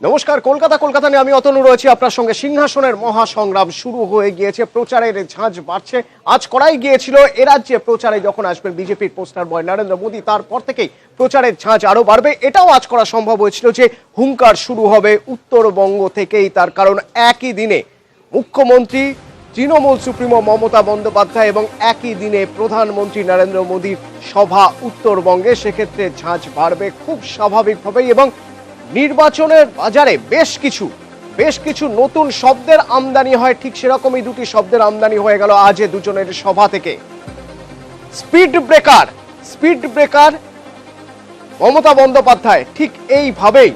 নমস্কার, কলকাতা কলকাতা নিয়ে আমি অতনু রয়েছি। আপনার সঙ্গে সিংহাসনের মহাসংগ্রাম শুরু হয়ে গিয়েছে। প্রচারের ঝাঁঝ বাড়ছে। আজ করাই গিয়েছিল এ রাজ্যে প্রচারে যখন আসবেন বিজেপির পোস্টার বয় নরেন্দ্র মোদী, তারপর থেকেই প্রচারের ঝাঁঝ আরও বাড়বে। এটাও আজ করা সম্ভব হয়েছিল যে হুঙ্কার শুরু হবে উত্তরবঙ্গ থেকেই। তার কারণ একই দিনে মুখ্যমন্ত্রী তৃণমূল সুপ্রিমো মমতা বন্দ্যোপাধ্যায় এবং একই দিনে প্রধানমন্ত্রী নরেন্দ্র মোদীর সভা উত্তরবঙ্গে। সেক্ষেত্রে ঝাঁঝ বাড়বে খুব স্বাভাবিকভাবেই এবং নির্বাচনের বাজারে বেশ কিছু বেশ কিছু নতুন শব্দের আমদানি হয়, ঠিক সেরকমই দুটি শব্দের আমদানি হয়ে গেল আজ দুজনের সভা থেকে। Speed breaker speed breaker Mamata Bandyopadhyay, ঠিক এইভাবেই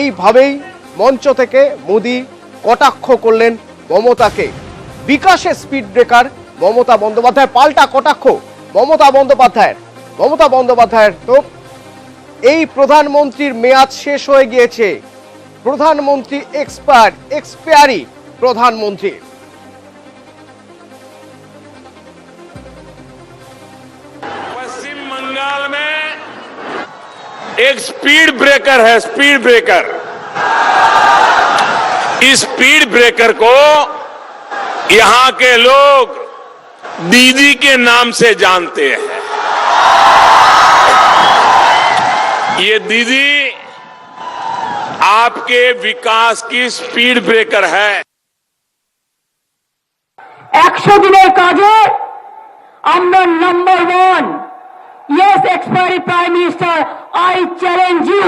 এইভাবেই মঞ্চ থেকে মোদি কটাক্ষ করলেন মমতাকে। বিকাশে স্পিড ব্রেকার, মমতা বন্দ্যোপাধ্যায় পাল্টা কটাক্ষ, মমতা বন্দ্যোপাধ্যায়ের মমতা বন্দ্যোপাধ্যায়ের তো এই প্রধানমন্ত্রীর মেয়াদ শেষ হয়ে গিয়েছে প্রধানমন্ত্রী এক্সপায়ার এক্সপায়ারি প্রধানমন্ত্রী पश्चिम बंगाल में एक स्पीड ब्रेकर है स्पीड ब्रेकर इस स्पीड ब्रेकर को यहां के लोग दीदी के नाम से जानते हैं ये दीदी आपके विकास की स्पीड ब्रेकर है একশো দিনের কাজে আমরা number one yes expiry prime minister I challenge you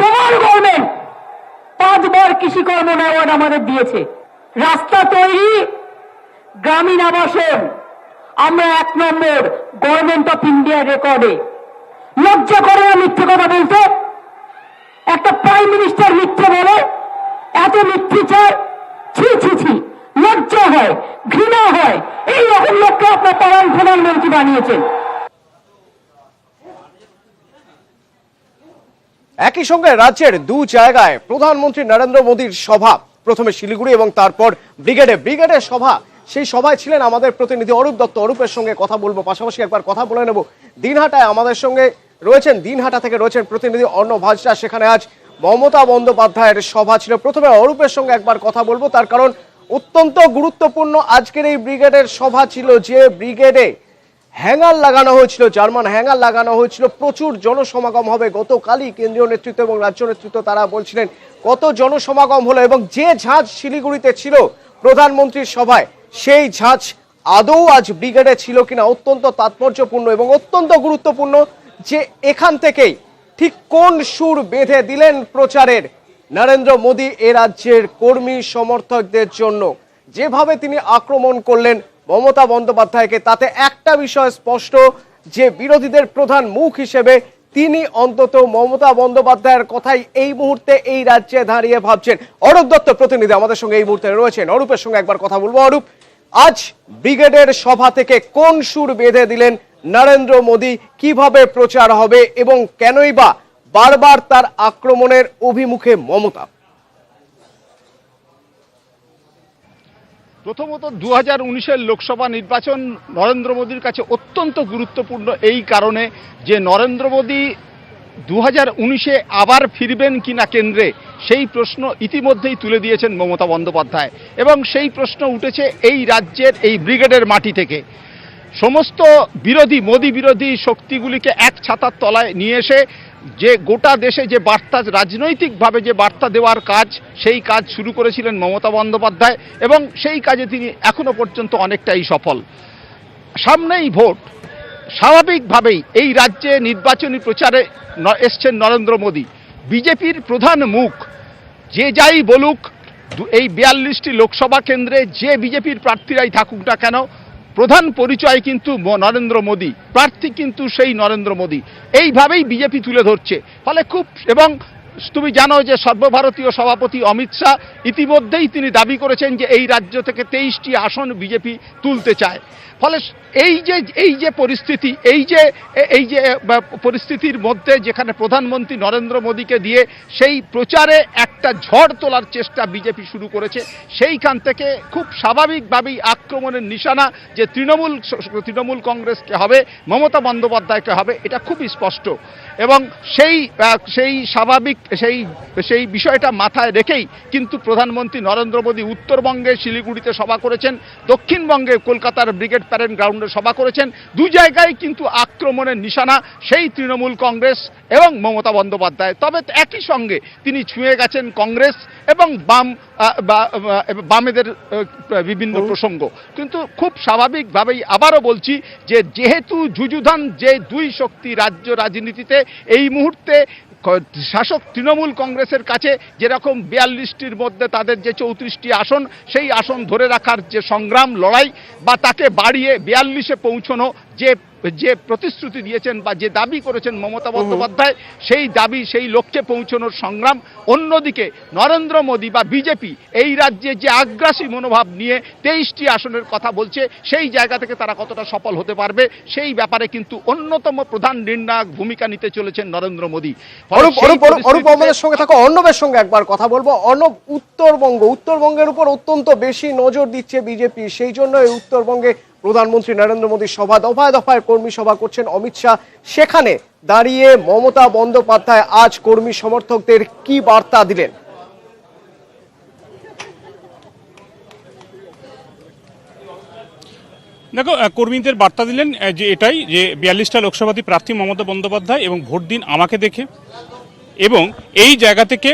তোমার গভর্নমেন্ট পাঁচবার কৃষি কর্ম অ্যাওয়ার্ড আমাদের দিয়েছে রাস্তা তৈরি গ্রামীণ আবাসন আমরা এক নম্বর গভর্নমেন্ট অফ ইন্ডিয়ার রেকর্ডে লজ্জা করে না মিথ্যে কথা বলতে? একটা প্রাইম মিনিস্টার মিথ্যে বলে, এত মিথ্যেচার, ছি ছি ছি, লজ্জা হয়, ঘৃণা হয়, এই রকম লোককে আপনার পাড়ার প্রধানমন্ত্রী বানিয়েছেন। একই সঙ্গে রাজ্যের দু জায়গায় প্রধানমন্ত্রী নরেন্দ্র মোদীর সভা, প্রথমে শিলিগুড়ি এবং তারপর ব্রিগেডে। ব্রিগেডের সভা সেই সভায় ছিলেন আমাদের প্রতিনিধি অরূপ দত্ত। অরূপের সঙ্গে কথা বলব, পাশাপাশি একবার কথা বলে নেব। দিনহাটায় আমাদের সঙ্গে রয়েছেন, দিনহাটা থেকে রয়েছেন প্রতিনিধি অর্ণব হাজরা। সেখানে আজ মমতা বন্দ্যোপাধ্যায়ের সভা ছিল। প্রথমে অরূপের সঙ্গে একবার কথা বলব, তার কারণ অত্যন্ত গুরুত্বপূর্ণ আজকের এই ব্রিগেডের সভা ছিল যে ব্রিগেডে হ্যাঙ্গার লাগানো হয়েছিল, জার্মান হ্যাঙ্গার লাগানো হয়েছিল। প্রচুর জনসমাগম হবে। গতকালই কেন্দ্রীয় নেতৃত্ব এবং রাজ্য নেতৃত্ব তারা বলছিলেন, কত জনসমাগম হলো এবং যে ঝাঁজ শিলিগুড়িতে ছিল প্রধানমন্ত্রীর সভায় সেই ঝাঁজ আদৌ আজ ব্রিগেডে ছিল কিনা অত্যন্ত তাৎপর্যপূর্ণ এবং অত্যন্ত গুরুত্বপূর্ণ যে এখান থেকেই ঠিক কোন সুর বেঁধে দিলেন প্রচারের নরেন্দ্র মোদী এ রাজ্যের কর্মী সমর্থকদের জন্য। যেভাবে তিনি আক্রমণ করলেন মমতা বন্দ্যোপাধ্যায়কে, তাতে একটা বিষয় স্পষ্ট, যে বিরোধীদের প্রধান মুখ হিসেবে তিনি অন্তত মমতা বন্দ্যোপাধ্যায়ের কথাই এই মুহূর্তে এই রাজ্যে দাঁড়িয়ে ভাবছেন। অরূপ দত্ত প্রতিনিধি আমাদের সঙ্গে এই মুহূর্তে রয়েছেন। অরূপের সঙ্গে একবার কথা বলব। অরূপ আজ ব্রিগেডের সভা থেকে কোন সুর বেঁধে দিলেন নরেন্দ্র মোদী? কীভাবে প্রচার হবে এবং কেনই বা বারবার তার আক্রমণের অভিমুখে মমতা? প্রথমত দু হাজার লোকসভা নির্বাচন নরেন্দ্র মোদীর কাছে অত্যন্ত গুরুত্বপূর্ণ এই কারণে যে নরেন্দ্র মোদী দু হাজার উনিশে আবার ফিরবেন কিনা কেন্দ্রে, সেই প্রশ্ন ইতিমধ্যেই তুলে দিয়েছেন মমতা বন্দ্যোপাধ্যায়। এবং সেই প্রশ্ন উঠেছে এই রাজ্যের এই ব্রিগেডের মাটি থেকে। সমস্ত বিরোধী, মোদী বিরোধী শক্তিগুলিকে এক ছাতার তলায় নিয়ে এসে যে গোটা দেশে যে বার্তা, রাজনৈতিকভাবে যে বার্তা দেওয়ার কাজ, সেই কাজ শুরু করেছিলেন মমতা বন্দ্যোপাধ্যায় এবং সেই কাজে তিনি এখনও পর্যন্ত অনেকটাই সফল। সামনেই ভোট। স্বাভাবিকভাবেই এই রাজ্যে নির্বাচনী প্রচারে এসছেন নরেন্দ্র মোদী। বিজেপির প্রধান মুখ, যে যাই বলুক এই বিয়াল্লিশটি লোকসভা কেন্দ্রে যে বিজেপির প্রার্থীরাই থাকুক না কেন, প্রধান পরিচয় কিন্তু নরেন্দ্র মোদী, প্রার্থী কিন্তু সেই নরেন্দ্র মোদী। এইভাবেই বিজেপি তুলে ধরছে। ফলে খুব, এবং তুমি জানো যে সর্বভারতীয় সভাপতি অমিত শাহ ইতিমধ্যেই তিনি দাবি করেছেন যে এই রাজ্য থেকে তেইশটি আসন বিজেপি তুলতে চায়। ফলে এই যে এই যে পরিস্থিতি, এই যে এই যে পরিস্থিতির মধ্যে যেখানে প্রধানমন্ত্রী নরেন্দ্র মোদীকে দিয়ে সেই প্রচারে একটা ঝড় তোলার চেষ্টা বিজেপি শুরু করেছে, সেইখান থেকে খুব স্বাভাবিকভাবেই আক্রমণের নিশানা যে তৃণমূল তৃণমূল কংগ্রেসকে হবে, মমতা বন্দ্যোপাধ্যায়কে হবে, এটা খুবই স্পষ্ট। এবং সেই সেই স্বাভাবিক, সেই সেই বিষয়টা মাথায় রেখেই কিন্তু প্রধানমন্ত্রী নরেন্দ্র মোদী উত্তরবঙ্গে শিলিগুড়িতে সভা করেছেন, দক্ষিণবঙ্গে কলকাতার ব্রিগেড প্যারেন্ট গ্রাউন্ডে সভা করেছেন। দু জায়গায় কিন্তু আক্রমণের নিশানা সেই তৃণমূল কংগ্রেস এবং মমতা বন্দ্যোপাধ্যায়। তবে একই সঙ্গে তিনি ছুঁয়ে গেছেন কংগ্রেস এবং বাম বামেদের বিভিন্ন প্রসঙ্গ। কিন্তু খুব স্বাভাবিকভাবেই আবারও বলছি যে যেহেতু যুযুধান যে দুই শক্তি রাজ্য রাজনীতিতে এই মুহূর্তে শাসক তৃণমূল কংগ্রেসের কাছে যেরকম বিয়াল্লিশটির মধ্যে তাদের যে চৌত্রিশটি আসন, সেই আসন ধরে রাখার যে সংগ্রাম, লড়াই, বা তাকে বাড়িয়ে বিয়াল্লিশে পৌঁছনো যে যে প্রতিশ্রুতি দিয়েছেন বা যে দাবি করেছেন মমতা বন্দ্যোপাধ্যায় সেই দাবি সেই লক্ষ্যে পৌঁছানোর সংগ্রাম। অন্যদিকে নরেন্দ্র মোদী বা বিজেপি এই রাজ্যে যে আগ্রাসী মনোভাব নিয়ে তেইশটি আসনের কথা বলছে সেই জায়গা থেকে তারা কতটা সফল হতে পারবে সেই ব্যাপারে কিন্তু অন্যতম প্রধান নির্ণায়ক ভূমিকা নিতে চলেছেন নরেন্দ্র মোদী। অরূপ আমাদের সঙ্গে থাকা। অর্ণবের সঙ্গে একবার কথা বলব। অর্ণব উত্তরবঙ্গ। উত্তরবঙ্গের উপর অত্যন্ত বেশি নজর দিচ্ছে বিজেপি। সেই জন্য এই উত্তরবঙ্গে প্রধানমন্ত্রী নরেন্দ্র মোদীর সভা, দফায় দফায় কর্মী সভা করছেন অমিত শাহ। সেখানে দাঁড়িয়ে মমতা বন্দ্যোপাধ্যায় আজ কর্মী সমর্থকদের কি বার্তা দিলেন? দেখো কর্মীদের বার্তা দিলেন যে এটাই যে বিয়াল্লিশটা লোকসভাতে প্রার্থী মমতা বন্দ্যোপাধ্যায় এবং ভোট দিন আমাকে দেখে এবং এই জায়গা থেকে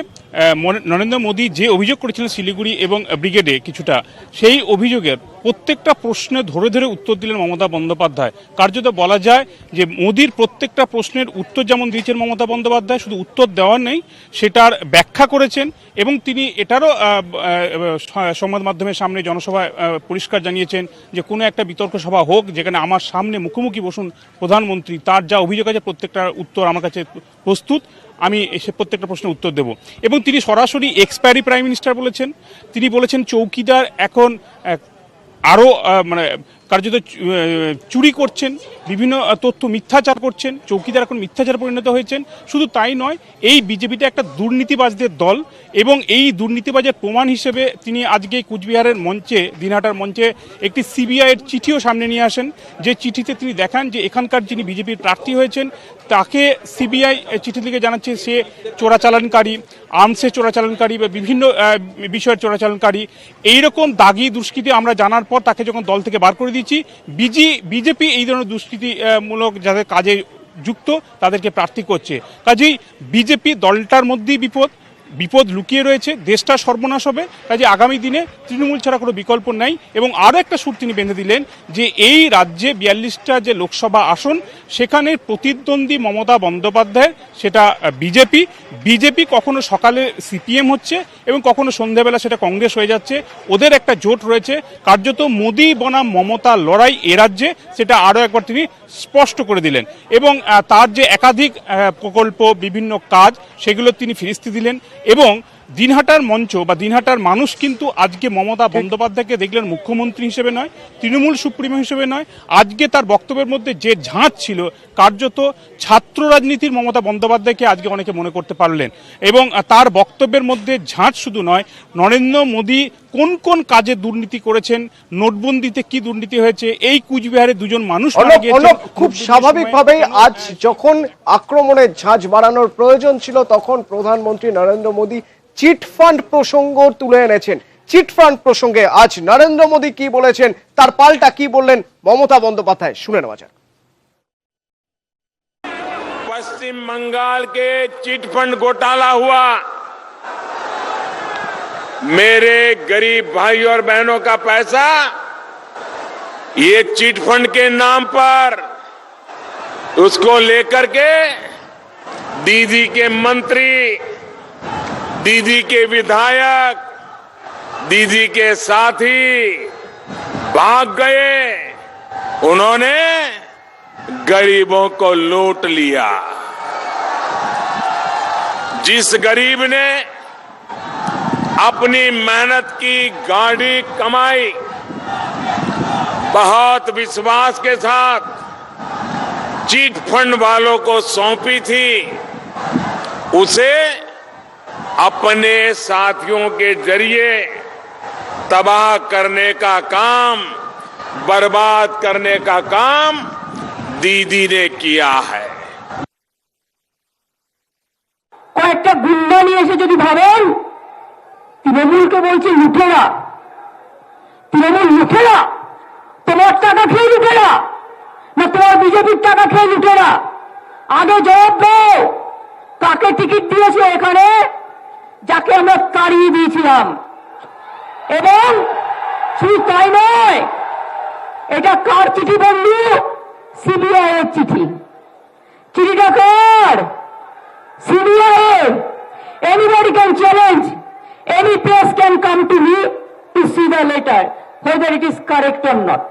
নরেন্দ্র মোদী যে অভিযোগ করেছিলেন শিলিগুড়ি এবং ব্রিগেডে কিছুটা, সেই অভিযোগের প্রত্যেকটা প্রশ্নে ধরে ধরে উত্তর দিলেন মমতা বন্দ্যোপাধ্যায়। কার্যত বলা যায় যে মোদীর প্রত্যেকটা প্রশ্নের উত্তর যেমন দিয়েছেন মমতা বন্দ্যোপাধ্যায়, শুধু উত্তর দেওয়ার নেই, সেটার ব্যাখ্যা করেছেন এবং তিনি এটারও সংবাদ মাধ্যমের সামনে জনসভায় পরিষ্কার জানিয়েছেন যে কোনো একটা বিতর্ক সভা হোক, যেখানে আমার সামনে মুখোমুখি বসুন প্রধানমন্ত্রী, তার যা অভিযোগ আছে প্রত্যেকটার উত্তর আমার কাছে প্রস্তুত। আমি এসে প্রত্যেকটা প্রশ্নের উত্তর দেব। এবং তিনি সরাসরি এক্সপায়ারি প্রাইম মিনিস্টার বলেছেন। তিনি বলেছেন, চৌকিদার এখন আরও মানে কার্যত চুরি করছেন, বিভিন্ন তথ্য মিথ্যাচার করছেন, চৌকিদার এখন মিথ্যাচার পরিণত হয়েছেন। শুধু তাই নয়, এই বিজেপিটা একটা দুর্নীতিবাজদের দল এবং এই দুর্নীতিবাজের প্রমাণ হিসেবে তিনি আজকে কুচবিহারের মঞ্চে, দিনহাটার মঞ্চে একটি সিবিআইয়ের চিঠিও সামনে নিয়ে আসেন। যে চিঠিতে তিনি দেখান যে এখানকার যিনি বিজেপির প্রার্থী হয়েছেন, তাকে সিবিআই চিঠি লিখে জানাচ্ছে সে চোরাচালানকারী, আর্মসে চোরাচালানকারী বা বিভিন্ন বিষয়ের চোরাচালানকারী। এইরকম দাগি দুষ্কৃতি আমরা জানার পর তাকে যখন দল থেকে বার করে দিয়েছি বিজি, বিজেপি এই ধরনের দুষ্কৃতিমূলক যাদের কাজে যুক্ত, তাদেরকে প্রার্থী করছে। কাজেই বিজেপি দলটার মধ্যেই বিপদ। বিপদ লুকিয়ে রয়েছে, দেশটা সর্বনাশ হবে। কাজে আগামী দিনে তৃণমূল ছাড়া কোনো বিকল্প নাই। এবং আরও একটা সুর তিনি বেঁধে দিলেন যে, এই রাজ্যে বিয়াল্লিশটা যে লোকসভা আসন, সেখানে প্রতিদ্বন্দ্বী মমতা বন্দ্যোপাধ্যায়, সেটা বিজেপি। বিজেপি কখনো সকালে সিপিএম হচ্ছে এবং কখনো সন্ধ্যাবেলা সেটা কংগ্রেস হয়ে যাচ্ছে। ওদের একটা জোট রয়েছে। কার্যত মোদি বনাম মমতা লড়াই এ রাজ্যে, সেটা আরও একবার তিনি স্পষ্ট করে দিলেন। এবং তার যে একাধিক প্রকল্প, বিভিন্ন কাজ, সেগুলো তিনি ফিরিস্তি দিলেন। এবং দিনহাটার মঞ্চ বা দিনহাটার মানুষ কিন্তু আজকে মমতা বন্দ্যোপাধ্যায়কে দেখলেন মুখ্যমন্ত্রী হিসেবে নয় তৃণমূল সুপ্রিমো হিসেবে নয়। আজকে তার বক্তব্যের মধ্যে যে ঝাঁজ ছিল কার্যত ছাত্র রাজনীতির মমতা বন্দ্যোপাধ্যায়কে আজকে অনেকে মনে করতে পারলেন। এবং তার বক্তব্যের মধ্যে ঝাঁজ শুধু নয় নরেন্দ্র মোদী কোন কোন কাজে দুর্নীতি করেছেন নোটবন্দিতে কি দুর্নীতি হয়েছে এই কুচবিহারে দুজন মানুষ খুব নোটবন্দির স্বাভাবিকভাবেই আজ যখন আক্রমণের ঝাঁজ বাড়ানোর প্রয়োজন ছিল তখন প্রধানমন্ত্রী নরেন্দ্র মোদী চিট ফান্ড প্রসঙ্গ তুলে এনেছেন চিট ফান্ড প্রসঙ্গে আজ নরেন্দ্র মোদী কি বলেছেন তার পাল্টা কি বললেন মমতা বন্দ্যোপাধ্যায় শুনে নেওয়া যাক पश्चिम बंगाल के चिट फंड घोटाला हुआ मेरे गरीब भाई और बहनों का पैसा ये चिट फंड के नाम पर उसको लेकर के दीदी के मंत्री दीदी के विधायक, दीदी के साथी भाग गए। उन्होंने गरीबों को लूट लिया। जिस गरीब ने अपनी मेहनत की, गाड़ी कमाई, बहुत विश्वास के साथ चीट फंड वालों को सौंपी थी, उसे अपने साथियों के जरिए तबाह करने का काम बर्बाद करने का काम दीदी ने किया है কয়েকটা গুন্ডা নিয়ে এসে যদি ভাবেন তৃণমূলকে বলছে লুঠেরা তৃণমূল লুঠেরা তোমার টাকা খেয়ে লুঠেরা না তোমার বিজেপির টাকা খেয়ে লুঠেরা আগে জবাব দাও কাকে টিকিট দিয়েছে এখানে যাকে আমরা তাড়িয়ে দিয়েছিলাম। এবং শুধু তাই নয়, এটা কার চিঠি বন্ধু? সিবিআই এর চিঠি। চিঠিটা কার? CBI anybody can challenge any press can come to me to see the letter whether it is correct or not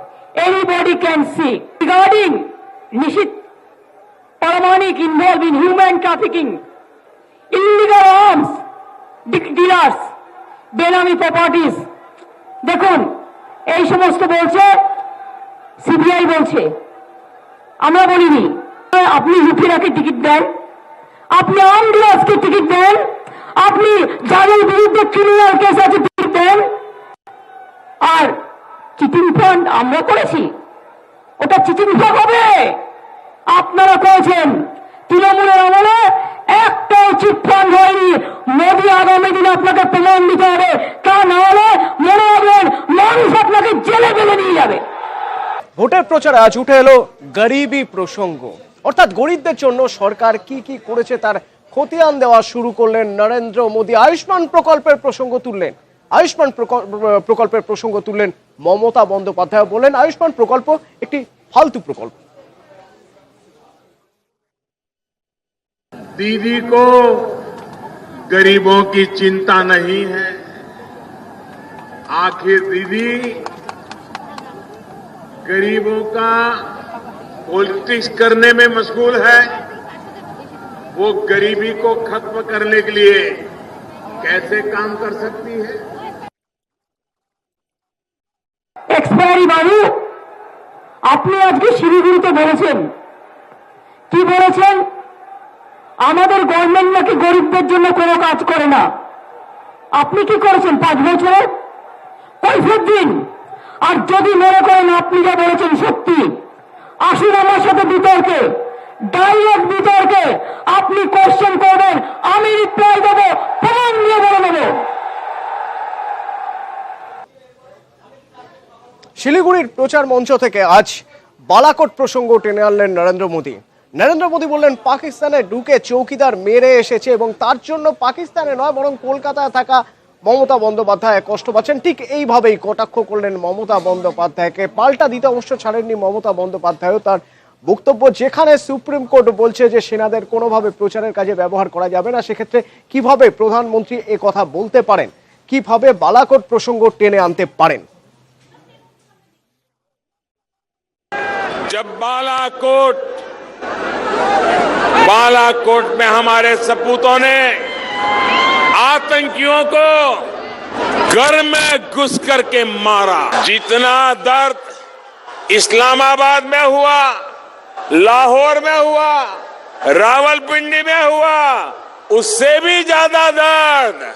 anybody can see regarding নিষিদ্ধ পারমাণিক involve in human trafficking illegal arms dealers, বেনামি properties দেখুন এই সমস্ত বলছে CBI বলছে। আমরা বলিনি আপনি লুফিরাকে টিকিট দেন আপনি আমডিরাজকে টিকিট দেন আপনি যাদের বিরুদ্ধে ক্রিমিনাল কেস আছে টিকিট দেন। আর চিটিং ফান্ড আমরা করেছি। ওটা চিটিং ফান্ড হবে। আপনারা করেছেন। তৃণমূলের আমলে একটাও ফান্ড হয়নি। মোদী আগামী দিনে আপনাকে প্রমাণ দিতে হবে। তা না হলে মনে রাখবেন, মানুষ আপনাকে জেলে ফেলে নিয়ে যাবে। ভোটের প্রচারে আজ উঠে এলো গরিবি প্রসঙ্গ। অর্থাৎ গরিবদের জন্য সরকার কি কি করেছে তার খতিয়ান দেওয়া শুরু করলেন নরেন্দ্র মোদী। আয়ুষ্মান প্রকল্পের প্রসঙ্গ তুললেন। আয়ুষ্মান প্রকল্প- প্রকল্পের প্রসঙ্গ তুললেন মমতা বন্দ্যোপাধ্যায় বললেন আয়ুষ্মান প্রকল্প একটি ফালতু প্রকল্প। दीदी को गरीबों की चिंता नहीं है आखिर दीदी गरीबों का पॉलिटिक्स करने में मशगूल है वो गरीबी को खत्म करने के लिए कैसे काम कर सकती है এক্সপায়ারি বাবু আপনি আজকে শিলিগুড়িতে বলেছেন কি বলেছেন আমাদের গভর্নমেন্ট নাকি গরিবদের জন্য কোনো কাজ করে না। আপনি কি করেছেন পাঁচ বছরে? কৈফিয়ত দিন। আর যদি মনে করেন আপনি যা বলেছেন সত্যি, আসুন আমার সাথে বিতর্কে। ডাইরেক্ট বিতর্কে আপনি কোশ্চেন করবেন, আমি রিপ্লাই দেবো, প্রমাণ নিয়ে বলে নেব। শিলিগুড়ির প্রচার মঞ্চ থেকে আজ বালাকোট প্রসঙ্গ টেনে আনলেন নরেন্দ্র মোদী। নরেন্দ্র মোদী বললেন, পাকিস্তানে ঢুকে চৌকিদার মেরে এসেছে এবং তার জন্য পাকিস্তানে নয়, বরং কলকাতায় থাকা মমতা বন্দ্যোপাধ্যায় কষ্ট পাচ্ছেন। ঠিক এইভাবেই কটাক্ষ করলেন মমতা বন্দ্যোপাধ্যায়কে। পাল্টা দিতে অবশ্য ছাড়েননি মমতা বন্দ্যোপাধ্যায়ও। তার বক্তব্য যেখানে সুপ্রিম কোর্ট বলছে যে সেনাদের কোনোভাবে প্রচারের কাজে ব্যবহার করা যাবে না, সেক্ষেত্রে কীভাবে প্রধানমন্ত্রী এ কথা বলতে পারেন? কীভাবে বালাকোট প্রসঙ্গ টেনে আনতে পারেন? জব বালাকোট बालाकोट में हमारे सपूतों ने आतंकियों को घर में घुस करके मारा। जितना दर्द इस्लामाबाद में हुआ, लाहौर में हुआ, रावलपिंडी में हुआ, उससे भी ज़्यादा दर्द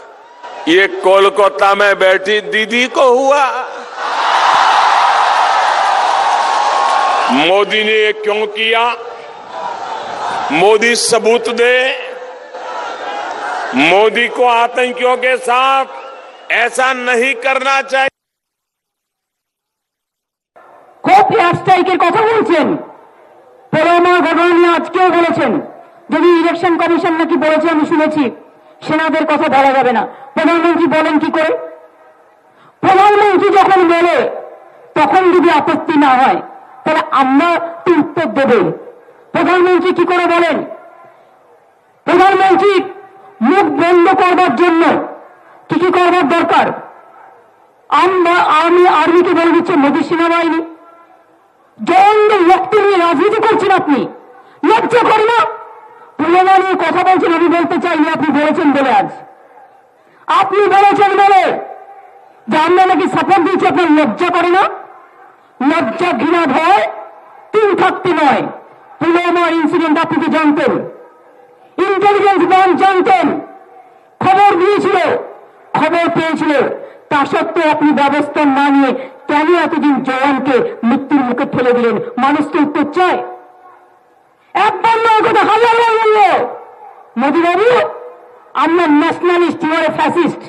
ये कोलकाता में बैठी दीदी को हुआ। मोदी ने ये क्यों किया? मोदी सबूत दे मोदी को आतंकियों के साथ ऐसा नहीं करना चाहिए খুব এয়ার স্ট্রাইকের কথা বলছেন পরমা ঘটনা নিয়ে আজকেও বলেছেন যদি ইলেকশন কমিশন নাকি বলেছে আমি শুনেছি সেনাদের কথা বলা যাবে না প্রধানমন্ত্রী বলেন কি করে প্রধানমন্ত্রী যখন বলে তখন যদি আপত্তি না হয় তাহলে আমরা তো উত্তর দেব প্রধানমন্ত্রী কি করে বলেন? প্রধানমন্ত্রী মুখ বন্ধ করবার জন্য কি কি করবার দরকার? আমরা আর্মি আর্মিকে বলে দিচ্ছে মোদী সেনাবাহিনী। জঙ্গল রক্ত নিয়ে রাজনীতি করছেন আপনি। লজ্জা করে না? পুরোনো নিয়ে কথা বলছেন, আমি বলতে চাইনি, আপনি বলেছেন বলে আজ। আপনি বলেছেন বলে। যে আমরা নাকি সাপোর্ট দিয়েছি, আপনার লজ্জা করে না? লজ্জা ঘৃণা ভয়, তিন থাকতে নয়। পুলওয়ামার ইনসিডেন্ট আপনি তো জানতেন। ইন্টেলিজেন্স ব্রাঞ্চ জানতেন। খবর দিয়েছিল, খবর পেয়েছিল। তা সত্ত্বেও আপনি ব্যবস্থা না নিয়ে কেন এতদিন জওয়ানকে মৃত্যুর মুখে ঠেলে দিলেন? মানুষ তো উত্তর চায়। একবার নয় কথা হাজার বলল। মোদী বাবু আমরা ন্যাশনালিস্ট ইউর ফ্যাসিস্ট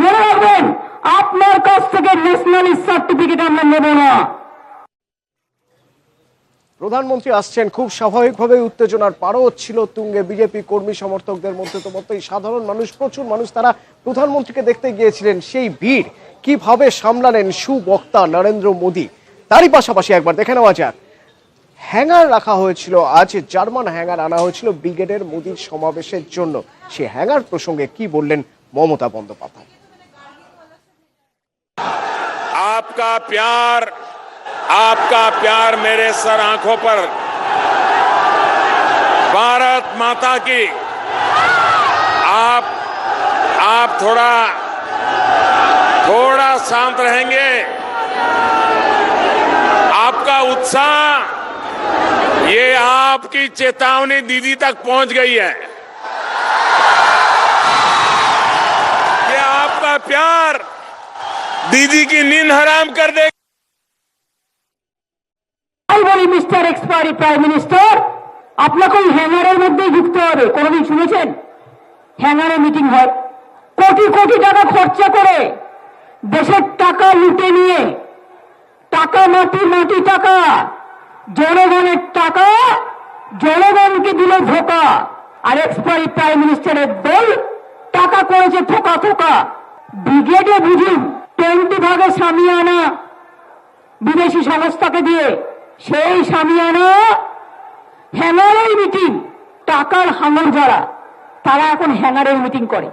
মনে রাখবেন, আপনার কাছ থেকে ন্যাশনালিস্ট সার্টিফিকেট আমরা নেব না। প্রধানমন্ত্রী আসছেন খুব স্বাভাবিকভাবে উত্তেজনার পারও ছিল তুঙ্গে বিজেপি কর্মী সমর্থকদের মধ্যে তো মতোই সাধারণ মানুষ প্রচুর মানুষ তারা প্রধানমন্ত্রীকে দেখতে গিয়েছিলেন সেই ভিড় কিভাবে সামলালেন সুবক্তা নরেন্দ্র মোদী তারই পাশাপাশি একবার দেখে নেওয়া যাক হ্যাঙ্গার রাখা হয়েছিল আজ জার্মান হ্যাঙ্গার আনা হয়েছিল ব্রিগেডের মোদীর সমাবেশের জন্য সে হ্যাঙ্গার প্রসঙ্গে কি বললেন মমতা বন্দ্যোপাধ্যায় आपका प्यार आपका प्यार मेरे सर आँखों पर। भारत माता की। आप आप थोड़ा थोड़ा शांत रहेंगे। आपका उत्साह, ये आपकी चेतावनी दीदी तक पहुँच गई है। ये आपका प्यार दीदी की नींद हराम कर दे। তাই বলি মিস্টার এক্সপায়ারি প্রাইম মিনিস্টার আপনাকে ওই হ্যাঙ্গারের মধ্যেই ঢুকতে হবে। কোনোদিন শুনেছেন? হ্যাঙ্গারে মিটিং হয়। কোটি কোটি টাকা খরচা করে দেশের টাকা লুটে নিয়ে, টাকা মাটি মাটি টাকা, জনগণের টাকা, জনগণকে দিল ধোকা। আর এক্সপায়ারি প্রাইম মিনিস্টারের দল টাকা করেছে থোকা থোকা। ব্রিগেডে বুঝুন, টোয়েন্টি ভাগে সামিয়ানা বিদেশি সংস্থাকে দিয়ে সেই সামিয়ানা হ্যাঙ্গারের মিটিং টাকার হাঙ্গর যারা তারা এখন হ্যাঙ্গারের মিটিং করে।